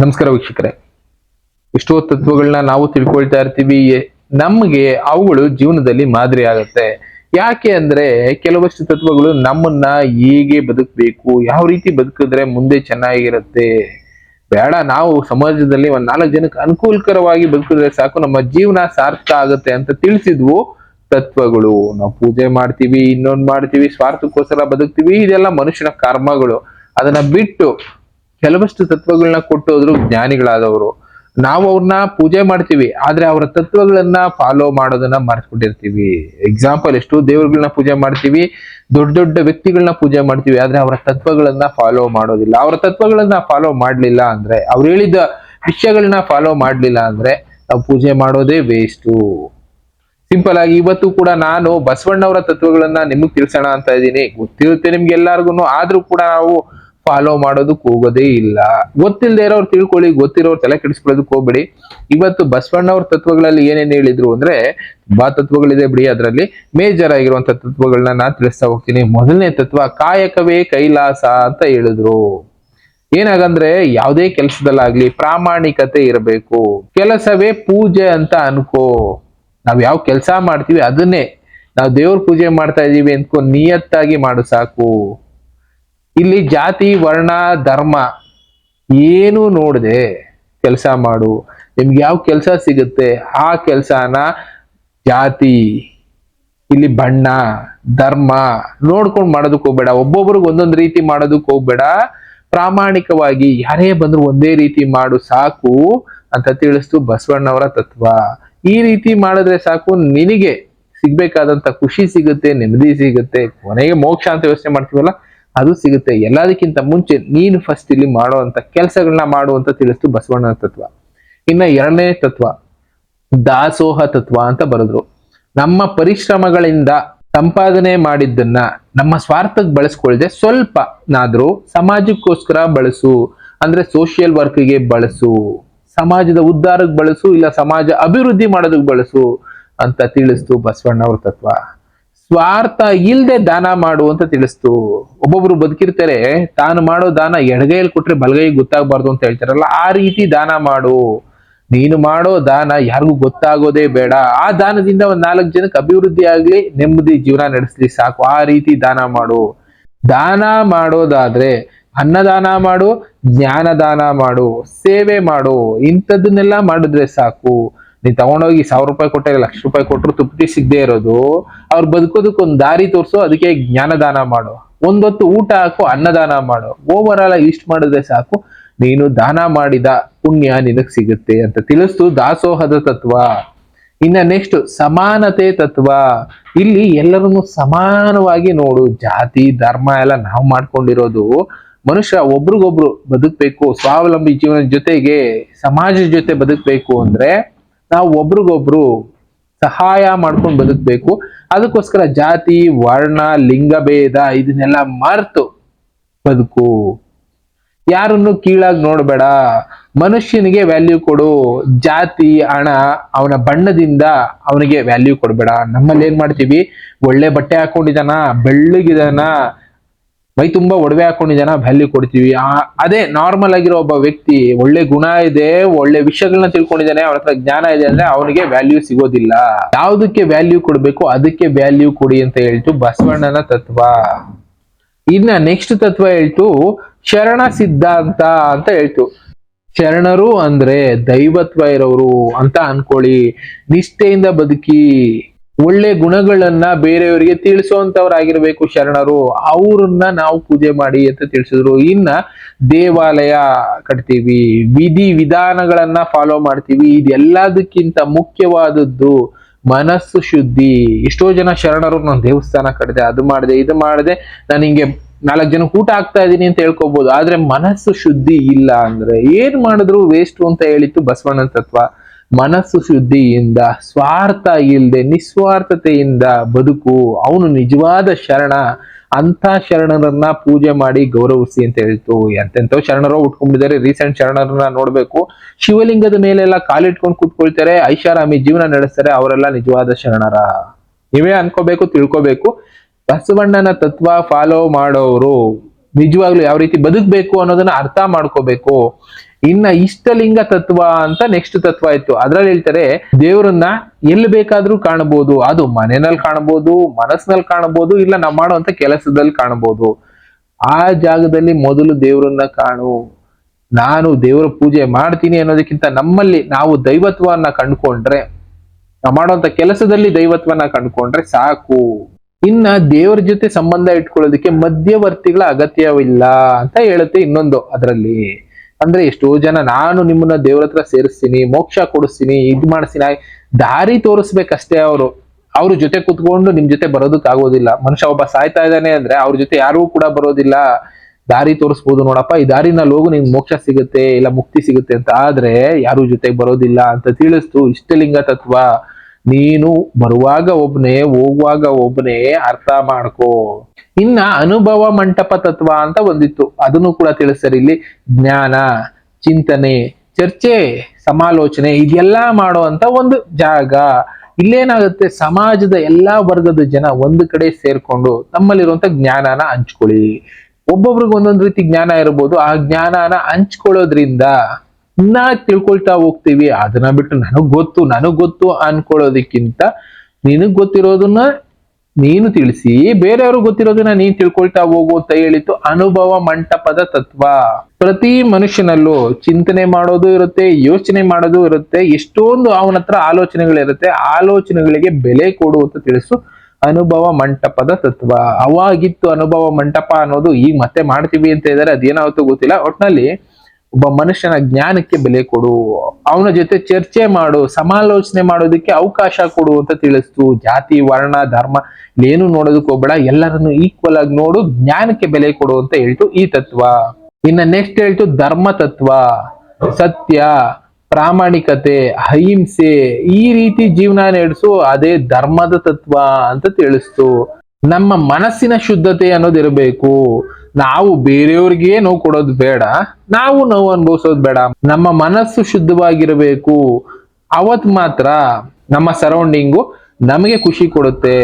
ನಮಸ್ಕಾರ ವೀಕ್ಷಕರೇ. ಎಷ್ಟೋ ತತ್ವಗಳನ್ನ ನಾವು ತಿಳ್ಕೊಳ್ತಾ ಇರ್ತೀವಿ. ನಮ್ಗೆ ಅವುಗಳು ಜೀವನದಲ್ಲಿ ಮಾದರಿ ಆಗುತ್ತೆ. ಯಾಕೆ ಅಂದ್ರೆ ಕೆಲವಷ್ಟು ತತ್ವಗಳು ನಮ್ಮನ್ನ ಹೇಗೆ ಬದುಕಬೇಕು, ಯಾವ ರೀತಿ ಬದುಕಿದ್ರೆ ಮುಂದೆ ಚೆನ್ನಾಗಿರುತ್ತೆ. ಬೇಡ, ನಾವು ಸಮಾಜದಲ್ಲಿ ಒಂದ್ ನಾಲ್ಕು ಜನಕ್ಕೆ ಅನುಕೂಲಕರವಾಗಿ ಬದುಕಿದ್ರೆ ಸಾಕು, ನಮ್ಮ ಜೀವನ ಸಾರ್ಥಕ ಆಗುತ್ತೆ ಅಂತ ತಿಳಿಸಿದ್ವು ತತ್ವಗಳು. ನಾವು ಪೂಜೆ ಮಾಡ್ತೀವಿ, ಇನ್ನೊಂದ್ ಮಾಡ್ತೀವಿ, ಸ್ವಾರ್ಥಕ್ಕೋಸ್ಕರ ಬದುಕ್ತೀವಿ, ಇದೆಲ್ಲ ಮನುಷ್ಯನ ಕರ್ಮಗಳು. ಅದನ್ನ ಬಿಟ್ಟು ಕೆಲವಷ್ಟು ತತ್ವಗಳನ್ನ ಕೊಟ್ಟೋದ್ರು ಜ್ಞಾನಿಗಳಾದವರು. ನಾವು ಅವ್ರನ್ನ ಪೂಜೆ ಮಾಡ್ತೀವಿ, ಆದ್ರೆ ಅವರ ತತ್ವಗಳನ್ನ ಫಾಲೋ ಮಾಡೋದನ್ನ ಮರ್ತ್ಬಿಟ್ಟಿರ್ತೀವಿ ಎಕ್ಸಾಂಪಲ್ ಎಷ್ಟು ದೇವರುಗಳನ್ನ ಪೂಜೆ ಮಾಡ್ತೀವಿ, ದೊಡ್ಡ ದೊಡ್ಡ ವ್ಯಕ್ತಿಗಳನ್ನ ಪೂಜೆ ಮಾಡ್ತೀವಿ, ಆದ್ರೆ ಅವರ ತತ್ವಗಳನ್ನ ಫಾಲೋ ಮಾಡೋದಿಲ್ಲ. ಅವರ ತತ್ವಗಳನ್ನ ಫಾಲೋ ಮಾಡ್ಲಿಲ್ಲ ಅಂದ್ರೆ, ಅವ್ರು ಹೇಳಿದ ವಿಷಯಗಳನ್ನ ಫಾಲೋ ಮಾಡ್ಲಿಲ್ಲ ಅಂದ್ರೆ, ನಾವು ಪೂಜೆ ಮಾಡೋದೇ ವೇಸ್ಟು ಸಿಂಪಲ್ ಆಗಿ ಇವತ್ತು ಕೂಡ ನಾನು ಬಸವಣ್ಣವರ ತತ್ವಗಳನ್ನ ನಿಮಗ್ ತಿಳಿಸೋಣ ಅಂತ ಇದ್ದೀನಿ. ಗೊತ್ತಿರುತ್ತೆ ನಿಮ್ಗೆ ಎಲ್ಲಾರ್ಗು ಆದ್ರೂ ಕೂಡ ನಾವು ಫಾಲೋ ಮಾಡೋದಕ್ಕೆ ಹೋಗೋದೇ ಇಲ್ಲ. ಗೊತ್ತಿಲ್ಲದೆ ಇರೋರು ತಿಳ್ಕೊಳ್ಳಿ, ಗೊತ್ತಿರೋರು ತಲೆ ಕೆಡಿಸ್ಕೊಳ್ಳೋದಕ್ಕೆ ಹೋಗ್ಬೇಡಿ. ಇವತ್ತು ಬಸವಣ್ಣವ್ರ ತತ್ವಗಳಲ್ಲಿ ಏನೇನು ಹೇಳಿದ್ರು ಅಂದ್ರೆ, ಬಾ ತತ್ವಗಳಿದೆ ಬಿಡಿ ಅದರಲ್ಲಿ. ಮೇಜರ್ ಆಗಿರುವಂತ ತತ್ವಗಳನ್ನ ನಾ ತಿಳಿಸ್ತಾ ಹೋಗ್ತೀನಿ. ಮೊದಲನೇ ತತ್ವ, ಕಾಯಕವೇ ಕೈಲಾಸ ಅಂತ ಹೇಳಿದ್ರು. ಏನಾಗಂದ್ರೆ, ಯಾವುದೇ ಕೆಲಸದಲ್ಲಾಗ್ಲಿ ಪ್ರಾಮಾಣಿಕತೆ ಇರಬೇಕು. ಕೆಲಸವೇ ಪೂಜೆ ಅಂತ ಅನ್ಕೋ. ನಾವ್ ಯಾವ ಕೆಲಸ ಮಾಡ್ತೀವಿ ಅದನ್ನೇ. ನಾವು ದೇವ್ರ ಪೂಜೆ ಮಾಡ್ತಾ ಇದೀವಿ ಅಂದ್ಕೊ, ನಿಯತ್ತಾಗಿ ಮಾಡು ಸಾಕು. ಇಲ್ಲಿ ಜಾತಿ, ವರ್ಣ, ಧರ್ಮ ಏನು ನೋಡದೆ ಕೆಲಸ ಮಾಡು. ನಿಮ್ಗೆ ಯಾವ ಕೆಲಸ ಸಿಗುತ್ತೆ ಆ ಕೆಲಸನ ಜಾತಿ, ಇಲ್ಲಿ ಬಣ್ಣ, ಧರ್ಮ ನೋಡ್ಕೊಂಡು ಮಾಡೋದಕ್ಕೆ ಹೋಗ್ಬೇಡ. ಒಬ್ಬೊಬ್ರಿಗೆ ಒಂದೊಂದು ರೀತಿ ಮಾಡೋದಕ್ಕೆ ಹೋಗ್ಬೇಡ. ಪ್ರಾಮಾಣಿಕವಾಗಿ ಯಾರೇ ಬಂದ್ರು ಒಂದೇ ರೀತಿ ಮಾಡು, ಸಾಕು ಅಂತ ತಿಳಿಸ್ತು ಬಸವಣ್ಣವರ ತತ್ವ. ಈ ರೀತಿ ಮಾಡಿದ್ರೆ ಸಾಕು, ನಿನಗೆ ಸಿಗ್ಬೇಕಾದಂತ ಖುಷಿ ಸಿಗುತ್ತೆ, ನೆಮ್ಮದಿ ಸಿಗುತ್ತೆ, ಕೊನೆಗೆ ಮೋಕ್ಷ ಅಂತ ವ್ಯವಸ್ಥೆ ಮಾಡ್ತೀವಲ್ಲ? ಅದು ಸಿಗುತ್ತೆ. ಎಲ್ಲದಕ್ಕಿಂತ ಮುಂಚೆ ನೀನು ಫಸ್ಟ್ ಇಲ್ಲಿ ಮಾಡುವಂತ ಕೆಲಸಗಳನ್ನ ಮಾಡುವಂತ ತಿಳಿಸ್ತು ಬಸವಣ್ಣನ ತತ್ವ. ಇನ್ನ ಎರಡನೇ ತತ್ವ, ದಾಸೋಹ ತತ್ವ ಅಂತ ಬರೆದ್ರು. ನಮ್ಮ ಪರಿಶ್ರಮಗಳಿಂದ ಸಂಪಾದನೆ ಮಾಡಿದ್ದನ್ನ ನಮ್ಮ ಸ್ವಾರ್ಥಕ್ಕೆ ಬಳಸ್ಕೊಳ್ದೆ ಸ್ವಲ್ಪ ನಾದ್ರೂ ಸಮಾಜಕ್ಕೋಸ್ಕರ ಬಳಸು. ಅಂದ್ರೆ ಸೋಷಿಯಲ್ ವರ್ಕ್ಗೆ ಬಳಸು. ಸಮಾಜದ ಉದ್ಧಾರಕ್ಕೆ ಬಳಸು ಇಲ್ಲ ಸಮಾಜ ಅಭಿವೃದ್ಧಿ ಮಾಡೋದಕ್ಕೆ ಬಳಸು ಅಂತ ತಿಳಿಸ್ತು ಬಸವಣ್ಣವ್ರ ತತ್ವ. ಸ್ವಾರ್ಥ ಇಲ್ಲದೆ ದಾನ ಮಾಡು ಅಂತ ತಿಳಿಸ್ತು. ಒಬ್ಬೊಬ್ರು ಬದುಕಿರ್ತಾರೆ, ತಾನು ಮಾಡೋ ದಾನ ಎಡಗೈಯಲ್ಲಿ ಕೊಟ್ರೆ ಬಲಗೈ ಗೊತ್ತಾಗಬಾರ್ದು ಅಂತ ಹೇಳ್ತಾರಲ್ಲ, ಆ ರೀತಿ ದಾನ ಮಾಡು. ನೀನು ಮಾಡೋ ದಾನ ಯಾರಿಗೂ ಗೊತ್ತಾಗೋದೇ ಬೇಡ. ಆ ದಾನದಿಂದ ಒಂದ್ ನಾಲ್ಕು ಜನಕ್ಕೆ ಅಭಿವೃದ್ಧಿ ಆಗ್ಲಿ, ನೆಮ್ಮದಿ ಜೀವನ ನಡೆಸ್ಲಿ ಸಾಕು. ಆ ರೀತಿ ದಾನ ಮಾಡು. ದಾನ ಮಾಡೋದಾದ್ರೆ ಅನ್ನದಾನ ಮಾಡು ಜ್ಞಾನ ದಾನ ಮಾಡು, ಸೇವೆ ಮಾಡು. ಇಂಥದನ್ನೆಲ್ಲ ಮಾಡಿದ್ರೆ ಸಾಕು. ನೀನ್ ತಗೊಂಡೋಗಿ ಸಾವಿರ ರೂಪಾಯಿ ಕೊಟ್ಟರೆ ಲಕ್ಷ ರೂಪಾಯಿ ಕೊಟ್ಟರು ತೃಪ್ತಿ ಸಿಗದೆ ಇರೋದು. ಅವ್ರು ಬದುಕೋದಕ್ಕೆ ಒಂದು ದಾರಿ ತೋರಿಸು, ಅದಕ್ಕೆ ಜ್ಞಾನದಾನ ಮಾಡು. ಒಂದೊತ್ತು ಊಟ ಹಾಕು, ಅನ್ನದಾನ ಮಾಡು. ಓವರ್ ಆಲ್ ಇಷ್ಟು ಮಾಡಿದ್ರೆ ಸಾಕು. ನೀನು ದಾನ ಮಾಡಿದ ಪುಣ್ಯ ನಿನಗ್ ಸಿಗುತ್ತೆ ಅಂತ ತಿಳಿಸ್ತು ದಾಸೋಹದ ತತ್ವ. ಇನ್ನ ನೆಕ್ಸ್ಟ್ ಸಮಾನತೆ ತತ್ವ. ಇಲ್ಲಿ ಎಲ್ಲರನ್ನು ಸಮಾನವಾಗಿ ನೋಡು. ಜಾತಿ, ಧರ್ಮ ಎಲ್ಲ ನಾವು ಮಾಡ್ಕೊಂಡಿರೋದು. ಮನುಷ್ಯ ಒಬ್ರಿಗೊಬ್ರು ಬದುಕ್ಬೇಕು. ಸ್ವಾವಲಂಬಿ ಜೀವನ ಜೊತೆಗೆ ಸಮಾಜದ ಜೊತೆ ಬದುಕ್ಬೇಕು ಅಂದ್ರೆ ನಾವು ಒಬ್ರಿಗೊಬ್ರು ಸಹಾಯ ಮಾಡ್ಕೊಂಡು ಬದುಕಬೇಕು. ಅದಕ್ಕೋಸ್ಕರ ಜಾತಿ, ವರ್ಣ ಲಿಂಗಭೇದ ಇದನ್ನೆಲ್ಲ ಮರೆತು ಬದುಕು. ಯಾರನ್ನು ಕೀಳಾಗಿ ನೋಡಬೇಡ. ಮನುಷ್ಯನಿಗೆ ವ್ಯಾಲ್ಯೂ ಕೊಡು. ಜಾತಿ, ಹಣ ಅವನ ಬಣ್ಣದಿಂದ ಅವನಿಗೆ ವ್ಯಾಲ್ಯೂ ಕೊಡಬೇಡ. ನಮ್ಮಲ್ಲಿ ಏನ್ ಮಾಡ್ತೀವಿ? ಒಳ್ಳೆ ಬಟ್ಟೆ ಹಾಕೊಂಡಿದಾನ ಬೆಳ್ಳಗಿದಾನ ಮೈ ತುಂಬಾ ಒಡವೆ ಹಾಕೊಂಡಿದ್ದಾನ ವ್ಯಾಲ್ಯೂ ಕೊಡ್ತೀವಿ. ಅದೇ ನಾರ್ಮಲ್ ಆಗಿರೋ ಒಬ್ಬ ವ್ಯಕ್ತಿ, ಒಳ್ಳೆ ಗುಣ ಇದೆ, ಒಳ್ಳೆ ವಿಷಯಗಳನ್ನ ತಿಳ್ಕೊಂಡಿದ್ದಾನೆ, ಅವ್ರ ಹತ್ರ ಜ್ಞಾನ ಇದೆ ಅಂದ್ರೆ ಅವನಿಗೆ ವ್ಯಾಲ್ಯೂ ಸಿಗೋದಿಲ್ಲ. ಯಾವುದಕ್ಕೆ ವ್ಯಾಲ್ಯೂ ಕೊಡ್ಬೇಕು, ಅದಕ್ಕೆ ವ್ಯಾಲ್ಯೂ ಕೊಡಿ ಅಂತ ಹೇಳ್ತು ಬಸವಣ್ಣನ ತತ್ವ. ಇನ್ನ ನೆಕ್ಸ್ಟ್ ತತ್ವ ಹೇಳ್ತು ಶರಣ ಸಿದ್ಧಾಂತ ಅಂತ ಹೇಳ್ತು. ಶರಣರು ಅಂದ್ರೆ ದೈವತ್ವ ಇರೋರು ಅಂತ ಅನ್ಕೊಳ್ಳಿ. ನಿಷ್ಠೆಯಿಂದ ಬದುಕಿ. ಒಳ್ಳೆ ಗುಣಗಳನ್ನ ಬೇರೆಯವರಿಗೆ ತಿಳಿಸುವಂತವರಾಗಿರ್ಬೇಕು ಶರಣರು. ಅವ್ರನ್ನ ನಾವು ಪೂಜೆ ಮಾಡಿ ಅಂತ ತಿಳಿಸಿದ್ರು. ಇನ್ನ ದೇವಾಲಯ ಕಟ್ತೀವಿ. ವಿಧಿ ವಿಧಾನಗಳನ್ನ ಫಾಲೋ ಮಾಡ್ತೀವಿ. ಇದೆಲ್ಲದಕ್ಕಿಂತ ಮುಖ್ಯವಾದದ್ದು ಮನಸ್ಸು ಶುದ್ಧಿ. ಎಷ್ಟೋ ಜನ ಶರಣರು ನಾನು ದೇವಸ್ಥಾನ ಕಟ್ಟಿದೆ ಅದು ಮಾಡಿದೆ, ಇದು ಮಾಡಿದೆ. ನಾನು ಹಿಂಗೆ ನಾಲ್ಕು ಜನ ಊಟ ಆಗ್ತಾ ಇದ್ದೀನಿ ಅಂತ ಹೇಳ್ಕೊಬಹುದು ಆದ್ರೆ ಮನಸ್ಸು ಶುದ್ಧಿ ಇಲ್ಲ ಅಂದ್ರೆ ಏನ್ ಮಾಡಿದ್ರು ವೇಸ್ಟ್ ಅಂತ ಹೇಳಿತ್ತು ಬಸವಣ್ಣನ ತತ್ವ. ಮನಸ್ಸು ಶುದ್ಧಿಯಿಂದ, ಸ್ವಾರ್ಥ ಇಲ್ಲದೆ ನಿಸ್ವಾರ್ಥತೆಯಿಂದ ಬದುಕು. ಅವನು ನಿಜವಾದ ಶರಣ. ಅಂಥ ಶರಣರನ್ನ ಪೂಜೆ ಮಾಡಿ ಗೌರವಿಸಿ ಅಂತ ಹೇಳ್ತು. ಎಂತೆಂಥವ್ ಶರಣರು ಉಟ್ಕೊಂಡಿದ್ದಾರೆ. ರೀಸೆಂಟ್ ಶರಣರನ್ನ ನೋಡ್ಬೇಕು. ಶಿವಲಿಂಗದ ಮೇಲೆ ಮೇಲೆಲ್ಲ ಕಾಲಿಟ್ಕೊಂಡು ಕೂತ್ಕೊಳ್ತಾರೆ. ಐಷಾರಾಮಿ ಜೀವನ ನಡೆಸ್ತಾರೆ. ಅವರೆಲ್ಲ ನಿಜವಾದ ಶರಣರ. ನೀವೇ ಅನ್ಕೋಬೇಕು, ತಿಳ್ಕೋಬೇಕು. ಬಸವಣ್ಣನ ತತ್ವ ಫಾಲೋ ಮಾಡೋರು ನಿಜವಾಗ್ಲೂ ಯಾವ ರೀತಿ ಬದುಕಬೇಕು ಅನ್ನೋದನ್ನ ಅರ್ಥ ಮಾಡ್ಕೋಬೇಕು. ಇನ್ನ ಇಷ್ಟಲಿಂಗ ತತ್ವ ಅಂತ ನೆಕ್ಸ್ಟ್ ತತ್ವ ಇತ್ತು. ಅದ್ರಲ್ಲಿ ಹೇಳ್ತಾರೆ, ದೇವರನ್ನ ಎಲ್ಲಿ ಬೇಕಾದ್ರೂ ಕಾಣಬಹುದು ಅದು ಮನೆಯಲ್ಲಿ ಕಾಣಬಹುದು ಮನಸ್ಸಿನಲ್ಲಿ ಕಾಣಬಹುದು ಇಲ್ಲ ನಾವು ಮಾಡುವಂತ ಕೆಲಸದಲ್ಲಿ ಕಾಣಬಹುದು ಆ ಜಾಗದಲ್ಲಿ ಮೊದಲು ದೇವರನ್ನ ಕಾಣು. ನಾನು ದೇವರ ಪೂಜೆ ಮಾಡ್ತೀನಿ ಅನ್ನೋದಕ್ಕಿಂತ ನಮ್ಮಲ್ಲಿ ನಾವು ದೈವತ್ವವನ್ನ ಕಂಡುಕೊಂಡ್ರೆ, ನಾವು ಮಾಡುವಂತ ಕೆಲಸದಲ್ಲಿ ದೈವತ್ವನ ಕಂಡುಕೊಂಡ್ರೆ ಸಾಕು. ಇನ್ನ ದೇವರ ಜೊತೆ ಸಂಬಂಧ ಇಟ್ಕೊಳ್ಳೋದಕ್ಕೆ ಮಧ್ಯವರ್ತಿಗಳ ಅಗತ್ಯವಿಲ್ಲ ಅಂತ ಹೇಳುತ್ತೆ ಇನ್ನೊಂದು ಅದರಲ್ಲಿ. ಅಂದ್ರೆ ಎಷ್ಟೋ ಜನ ನಾನು ನಿಮ್ಮನ್ನ ದೇವ್ರ ಹತ್ರ ಸೇರಿಸ್ತೀನಿ, ಮೋಕ್ಷ ಕೊಡಿಸ್ತೀನಿ, ಇದ್ ಮಾಡಿಸ್ತೀನಿ ದಾರಿ ತೋರಿಸ್ಬೇಕಷ್ಟೇ ಅವರು. ಅವ್ರ ಜೊತೆ ಕುತ್ಕೊಂಡು ನಿಮ್ ಜೊತೆ ಬರೋದಕ್ ಆಗೋದಿಲ್ಲ ಮನುಷ್ಯ ಒಬ್ಬ ಸಾಯ್ತಾ ಇದ್ದಾನೆ ಅಂದ್ರೆ ಅವ್ರ ಜೊತೆ ಯಾರು ಕೂಡ ಬರೋದಿಲ್ಲ. ದಾರಿ ತೋರಿಸ್ಬೋದು ನೋಡಪ್ಪ, ಈ ದಾರಿನಲ್ಲಿ ಹೋಗು ನಿಂಗೆ ಮೋಕ್ಷ ಸಿಗುತ್ತೆ ಇಲ್ಲ ಮುಕ್ತಿ ಸಿಗುತ್ತೆ ಅಂತ ಆದ್ರೆ ಯಾರು ಜೊತೆಗೆ ಬರೋದಿಲ್ಲ ಅಂತ ತಿಳಿಸ್ತು ಇಷ್ಟಲಿಂಗ ತತ್ವ. ನೀನು ಬರುವಾಗ ಒಬ್ನೇ, ಹೋಗುವಾಗ ಒಬ್ನೇ ಅರ್ಥ ಮಾಡ್ಕೋ. ಇನ್ನ ಅನುಭವ ಮಂಟಪ ತತ್ವ ಅಂತ ಒಂದಿತ್ತು. ಅದನ್ನು ಕೂಡ ತಿಳಿಸ್ತಾರೆ ಇಲ್ಲಿ. ಜ್ಞಾನ, ಚಿಂತನೆ, ಚರ್ಚೆ, ಸಮಾಲೋಚನೆ, ಇದೆಲ್ಲ ಮಾಡುವಂತ ಒಂದು ಜಾಗ. ಇಲ್ಲೇನಾಗುತ್ತೆ? ಸಮಾಜದ ಎಲ್ಲಾ ವರ್ಗದ ಜನ ಒಂದು ಕಡೆ ಸೇರ್ಕೊಂಡು ನಮ್ಮಲ್ಲಿರುವಂತ ಜ್ಞಾನನ ಹಂಚ್ಕೊಳ್ಳಿ. ಒಬ್ಬೊಬ್ರಿಗೆ ಒಂದೊಂದು ರೀತಿ ಜ್ಞಾನ ಇರಬಹುದು ಆ ಜ್ಞಾನನ ಹಂಚ್ಕೊಳ್ಳೋದ್ರಿಂದ ಇನ್ನ ತಿಳ್ಕೊಳ್ತಾ ಹೋಗ್ತೀವಿ. ಅದನ್ನ ಬಿಟ್ಟು ನನಗ್ ಗೊತ್ತು ನನಗ್ ಗೊತ್ತು ಅನ್ಕೊಳ್ಳೋದಕ್ಕಿಂತ ನಿನಗ್ ಗೊತ್ತಿರೋದನ್ನ ನೀನು ತಿಳಿಸಿ. ಬೇರೆಯವ್ರಿಗೆ ಗೊತ್ತಿರೋದನ್ನ ನೀನ್ ತಿಳ್ಕೊಳ್ತಾ ಹೋಗು ಅಂತ ಹೇಳಿತ್ತು ಅನುಭವ ಮಂಟಪದ ತತ್ವ. ಪ್ರತಿ ಮನುಷ್ಯನಲ್ಲೂ ಚಿಂತನೆ ಮಾಡೋದು ಇರುತ್ತೆ, ಯೋಚನೆ ಮಾಡೋದು ಇರುತ್ತೆ, ಎಷ್ಟೊಂದು ಅವನ ಹತ್ರ ಆಲೋಚನೆಗಳಿರುತ್ತೆ, ಆಲೋಚನೆಗಳಿಗೆ ಬೆಲೆ ಕೊಡು ಅಂತ ತಿಳಿಸು ಅನುಭವ ಮಂಟಪದ ತತ್ವ. ಅವಾಗಿತ್ತು ಅನುಭವ ಮಂಟಪ ಅನ್ನೋದು ಈಗ ಮತ್ತೆ ಮಾಡ್ತೀವಿ ಅಂತ ಇದ್ದಾರೆ ಅದೇನಾಗುತ್ತೋ ಗೊತ್ತಿಲ್ಲ. ಒಟ್ನಲ್ಲಿ ಒಬ್ಬ ಮನುಷ್ಯನ ಜ್ಞಾನಕ್ಕೆ ಬೆಲೆ ಕೊಡು, ಅವನ ಜೊತೆ ಚರ್ಚೆ ಮಾಡು, ಸಮಾಲೋಚನೆ ಮಾಡೋದಕ್ಕೆ ಅವಕಾಶ ಕೊಡು ಅಂತ ತಿಳಿಸ್ತು. ಜಾತಿ, ವರ್ಣ, ಧರ್ಮ ಏನು ನೋಡೋದಕ್ಕೆ ಹೋಗ್ಬೇಡ ಎಲ್ಲರನ್ನು ಈಕ್ವಲ್ ಆಗಿ ನೋಡು, ಜ್ಞಾನಕ್ಕೆ ಬೆಲೆ ಕೊಡು ಅಂತ ಹೇಳ್ತು ಈ ತತ್ವ. ಇನ್ನ ನೆಕ್ಸ್ಟ್ ಹೇಳ್ತು ಧರ್ಮ ತತ್ವ. ಸತ್ಯ, ಪ್ರಾಮಾಣಿಕತೆ, ಅಹಿಂಸೆ, ಈ ರೀತಿ ಜೀವನ ನಡೆಸು, ಅದೇ ಧರ್ಮದ ತತ್ವ ಅಂತ ತಿಳಿಸ್ತು. ನಮ್ಮ ಮನಸ್ಸಿನ ಶುದ್ಧತೆ ಅನ್ನೋದಿರಬೇಕು. ನಾವು ಬೇರೆಯವ್ರಿಗೆ ನೋವು ಕೊಡೋದು ಬೇಡ, ನಾವು ನೋವು ಅನುಭವಿಸೋದು ಬೇಡ. ನಮ್ಮ ಮನಸ್ಸು ಶುದ್ಧವಾಗಿರಬೇಕು. ಅವತ್ ಮಾತ್ರ ನಮ್ಮ ಸರೌಂಡಿಂಗು ನಮಗೆ ಖುಷಿ ಕೊಡುತ್ತೆ.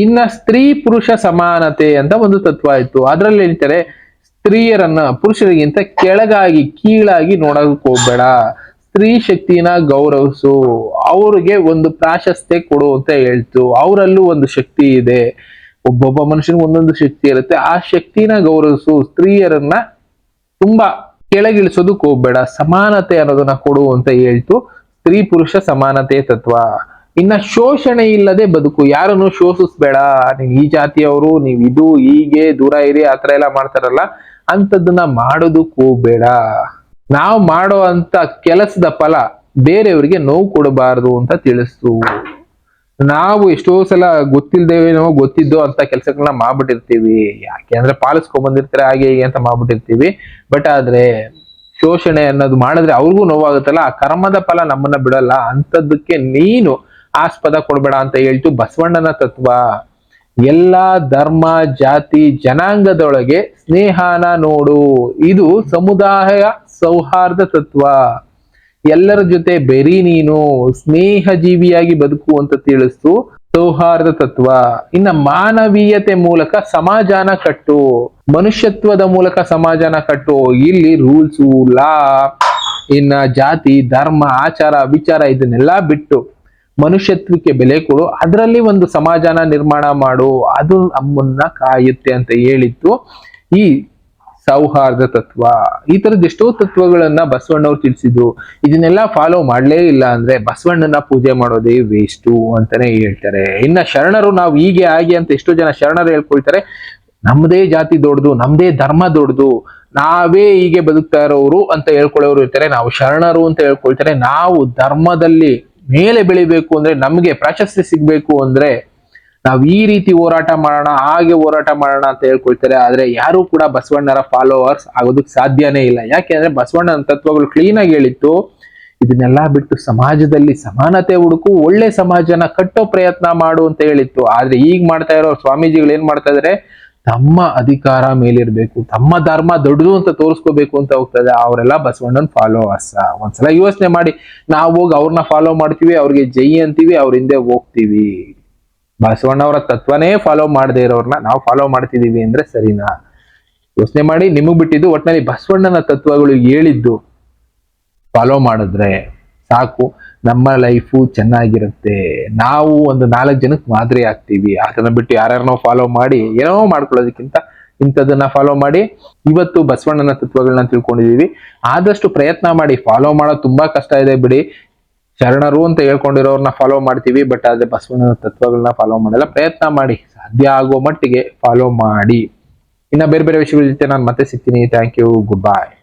ಇನ್ನ ಸ್ತ್ರೀ ಪುರುಷ ಸಮಾನತೆ ಅಂತ ಒಂದು ತತ್ವ ಇತ್ತು. ಅದ್ರಲ್ಲಿ ಹೇಳ್ತಾರೆ, ಸ್ತ್ರೀಯರನ್ನ ಪುರುಷರಿಗಿಂತ ಕೆಳಗಾಗಿ, ಕೀಳಾಗಿ ನೋಡಕ್ ಹೋಗ್ಬೇಡ. ಸ್ತ್ರೀ ಶಕ್ತಿನ ಗೌರವಿಸು. ಅವ್ರಿಗೆ ಒಂದು ಪ್ರಾಶಸ್ತ್ಯ ಕೊಡು ಅಂತ ಹೇಳ್ತು. ಅವರಲ್ಲೂ ಒಂದು ಶಕ್ತಿ ಇದೆ. ಒಬ್ಬೊಬ್ಬ ಮನುಷ್ಯನಿಗೆ ಒಂದೊಂದು ಶಕ್ತಿ ಇರುತ್ತೆ. ಆ ಶಕ್ತಿನ ಗೌರವಿಸು. ಸ್ತ್ರೀಯರನ್ನ ತುಂಬಾ ಕೆಳಗಿಳಿಸೋದಕ್ಕೆ ಹೋಗ್ಬೇಡ ಸಮಾನತೆ ಅನ್ನೋದನ್ನ ಕೊಡು ಅಂತ ಹೇಳ್ತು. ಸ್ತ್ರೀ ಪುರುಷ ಸಮಾನತೆ ತತ್ವ. ಇನ್ನ ಶೋಷಣೆ ಇಲ್ಲದೆ ಬದುಕು. ಯಾರನ್ನು ಶೋಷಿಸ್ಬೇಡ. ನೀವ್ ಈ ಜಾತಿಯವರು, ನೀವ್ ಇದು, ಹೀಗೆ, ದೂರ ಇರಿ ಆತರ ಎಲ್ಲ ಮಾಡ್ತಾರಲ್ಲ, ಅಂಥದ್ದನ್ನ ಮಾಡೋದಕ್ಕೆ ಹೋಗ್ಬೇಡ ನಾವು ಮಾಡೋ ಅಂತ ಕೆಲಸದ ಫಲ ಬೇರೆಯವರಿಗೆ ನೋವು ಕೊಡಬಾರದು ಅಂತ ತಿಳಿಸ್ತು. ನಾವು ಎಷ್ಟೋ ಸಲ ಗೊತ್ತಿಲ್ದೇವೇನೋ ಗೊತ್ತಿದ್ದು ಅಂತ ಕೆಲಸಗಳನ್ನ ಮಾಡ್ಬಿಟ್ಟಿರ್ತೀವಿ. ಯಾಕೆ ಅಂದ್ರೆ ಪಾಲಿಸ್ಕೊಂಡ್ಬಂದಿರ್ತಾರೆ ಹಾಗೆ ಹೀಗೆ ಅಂತ ಮಾಡ್ಬಿಟ್ಟಿರ್ತೀವಿ. ಬಟ್ ಆದ್ರೆ ಶೋಷಣೆ ಅನ್ನೋದು ಮಾಡಿದ್ರೆ ಅವ್ರಿಗೂ ನೋವಾಗುತ್ತಲ್ಲ. ಆ ಕರ್ಮದ ಫಲ ನಮ್ಮನ್ನ ಬಿಡಲ್ಲ. ಅಂಥದ್ದಕ್ಕೆ ನೀನು ಆಸ್ಪದ ಕೊಡ್ಬೇಡ ಅಂತ ಹೇಳ್ತು ಬಸವಣ್ಣನ ತತ್ವ. ಎಲ್ಲ ಧರ್ಮ, ಜಾತಿ, ಜನಾಂಗದೊಳಗೆ ಸ್ನೇಹನ ನೋಡು. ಇದು ಸಮುದಾಯ ಸೌಹಾರ್ದ ತತ್ವ. ಎಲ್ಲರ ಜೊತೆ ಬೆರಿ ನೀನು ಸ್ನೇಹ ಜೀವಿಯಾಗಿ ಬದುಕು ಅಂತ ತಿಳಿಸ್ತು ಸೌಹಾರ್ದ ತತ್ವ. ಇನ್ನ ಮಾನವೀಯತೆ ಮೂಲಕ ಸಮಾಜನ ಕಟ್ಟು. ಮನುಷ್ಯತ್ವದ ಮೂಲಕ ಸಮಾಜನ ಕಟ್ಟು. ಇಲ್ಲಿ ರೂಲ್ಸು ಲಾ ಇನ್ನ ಜಾತಿ, ಧರ್ಮ, ಆಚಾರ, ವಿಚಾರ ಇದನ್ನೆಲ್ಲ ಬಿಟ್ಟು ಮನುಷ್ಯತ್ವಕ್ಕೆ ಬೆಲೆ ಕೊಡು. ಅದರಲ್ಲಿ ಒಂದು ಸಮಾಜನ ನಿರ್ಮಾಣ ಮಾಡು. ಅದು ನಮ್ಮನ್ನ ಕಾಯುತ್ತೆ ಅಂತ ಹೇಳಿತ್ತು ಈ ಸೌಹಾರ್ದ ತತ್ವ. ಈ ತರದ ಎಷ್ಟೋ ತತ್ವಗಳನ್ನ ಬಸವಣ್ಣವ್ರು ತಿಳಿಸಿದ್ರು. ಇದನ್ನೆಲ್ಲ ಫಾಲೋ ಮಾಡ್ಲೇ ಇಲ್ಲ ಅಂದ್ರೆ ಬಸವಣ್ಣನ ಪೂಜೆ ಮಾಡೋದೇ ವೇಸ್ಟು ಅಂತಾನೆ ಹೇಳ್ತಾರೆ. ಇನ್ನ ಶರಣರು ನಾವು ಹೀಗೆ ಆಗಿ ಅಂತ ಎಷ್ಟೋ ಜನ ಶರಣರು ಹೇಳ್ಕೊಳ್ತಾರೆ. ನಮ್ದೇ ಜಾತಿ ದೊಡ್ಡದು, ನಮ್ದೇ ಧರ್ಮ ದೊಡ್ಡದು, ನಾವೇ ಹೀಗೆ ಬದುಕ್ತಾ ಇರೋರು ಅಂತ ಹೇಳ್ಕೊಳ್ಳೋರು ಇರ್ತಾರೆ. ನಾವು ಶರಣರು ಅಂತ ಹೇಳ್ಕೊಳ್ತಾರೆ. ನಾವು ಧರ್ಮದಲ್ಲಿ ಮೇಲೆ ಬೆಳಿಬೇಕು ಅಂದ್ರೆ ನಮ್ಗೆ ಪ್ರಾಶಸ್ತ್ಯ ಸಿಗ್ಬೇಕು ಅಂದ್ರೆ ನಾವ್ ಈ ರೀತಿ ಹೋರಾಟ ಮಾಡೋಣ, ಹಾಗೆ ಹೋರಾಟ ಮಾಡೋಣ ಅಂತ ಹೇಳ್ಕೊಳ್ತಾರೆ. ಆದ್ರೆ ಯಾರು ಕೂಡ ಬಸವಣ್ಣರ ಫಾಲೋವರ್ಸ್ ಆಗೋದಕ್ಕೆ ಸಾಧ್ಯನೇ ಇಲ್ಲ. ಯಾಕೆಂದ್ರೆ ಬಸವಣ್ಣನ ತತ್ವಗಳು ಕ್ಲೀನ್ ಆಗಿ ಹೇಳಿತ್ತು. ಇದನ್ನೆಲ್ಲ ಬಿಟ್ಟು ಸಮಾಜದಲ್ಲಿ ಸಮಾನತೆ ಹುಡುಕು, ಒಳ್ಳೆ ಸಮಾಜನ ಕಟ್ಟೋ ಪ್ರಯತ್ನ ಮಾಡು ಅಂತ ಹೇಳಿತ್ತು. ಆದ್ರೆ ಈಗ ಮಾಡ್ತಾ ಇರೋ ಸ್ವಾಮೀಜಿಗಳು ಏನ್ ಮಾಡ್ತಾ ಇದಾರೆ? ತಮ್ಮ ಅಧಿಕಾರ ಮೇಲಿರ್ಬೇಕು, ತಮ್ಮ ಧರ್ಮ ದೊಡ್ಡದು ಅಂತ ತೋರಿಸ್ಕೋಬೇಕು ಅಂತ ಹೋಗ್ತದೆ. ಅವರೆಲ್ಲ ಬಸವಣ್ಣನ ಫಾಲೋವರ್ಸ್ ಒಂದ್ಸಲ ಯೋಚನೆ ಮಾಡಿ, ನಾವು ಹೋಗಿ ಅವ್ರನ್ನ ಫಾಲೋ ಮಾಡ್ತೀವಿ, ಅವ್ರಿಗೆ ಜೈ ಅಂತೀವಿ, ಅವ್ರ ಹಿಂದೆ ಹೋಗ್ತೀವಿ. ಬಸವಣ್ಣವರ ತತ್ವನೇ ಫಾಲೋ ಮಾಡದೇ ಇರೋರ್ನ ನಾವು ಫಾಲೋ ಮಾಡ್ತಿದೀವಿ ಅಂದ್ರೆ ಸರಿನಾ? ಯೋಚನೆ ಮಾಡಿ, ನಿಮಗ್ ಬಿಟ್ಟಿದ್ದು ಒಟ್ನಲ್ಲಿ ಬಸವಣ್ಣನ ತತ್ವಗಳು ಹೇಳಿದ್ದು ಫಾಲೋ ಮಾಡಿದ್ರೆ ಸಾಕು. ನಮ್ಮ ಲೈಫು ಚೆನ್ನಾಗಿರುತ್ತೆ. ನಾವು ಒಂದು ನಾಲ್ಕು ಜನಕ್ಕೆ ಮಾದರಿ ಆಗ್ತೀವಿ. ಅದನ್ನ ಬಿಟ್ಟು ಯಾರ್ಯಾರನೋ ಫಾಲೋ ಮಾಡಿ, ಏನೋ ಮಾಡ್ಕೊಳ್ಳೋದಕ್ಕಿಂತ ಇಂಥದನ್ನ ಫಾಲೋ ಮಾಡಿ ಇವತ್ತು ಬಸವಣ್ಣನ ತತ್ವಗಳನ್ನ ತಿಳ್ಕೊಂಡಿದೀವಿ. ಆದಷ್ಟು ಪ್ರಯತ್ನ ಮಾಡಿ ಫಾಲೋ ಮಾಡೋದು ತುಂಬಾ ಕಷ್ಟ ಇದೆ ಬಿಡಿ. ಶರಣರು ಅಂತ ಹೇಳ್ಕೊಂಡಿರೋರ್ನ ಫಾಲೋ ಮಾಡ್ತೀವಿ ಬಟ್ ಆದ್ರೆ ಬಸವನ ತತ್ವಗಳನ್ನ ಫಾಲೋ ಮಾಡಲ್ಲ. ಪ್ರಯತ್ನ ಮಾಡಿ, ಸಾಧ್ಯ ಆಗೋ ಮಟ್ಟಿಗೆ ಫಾಲೋ ಮಾಡಿ. ಇನ್ನ ಬೇರೆ ಬೇರೆ ವಿಷಯಗಳ ಜೊತೆ ನಾನು ಮತ್ತೆ ಸಿಗ್ತೀನಿ. Thank you good bye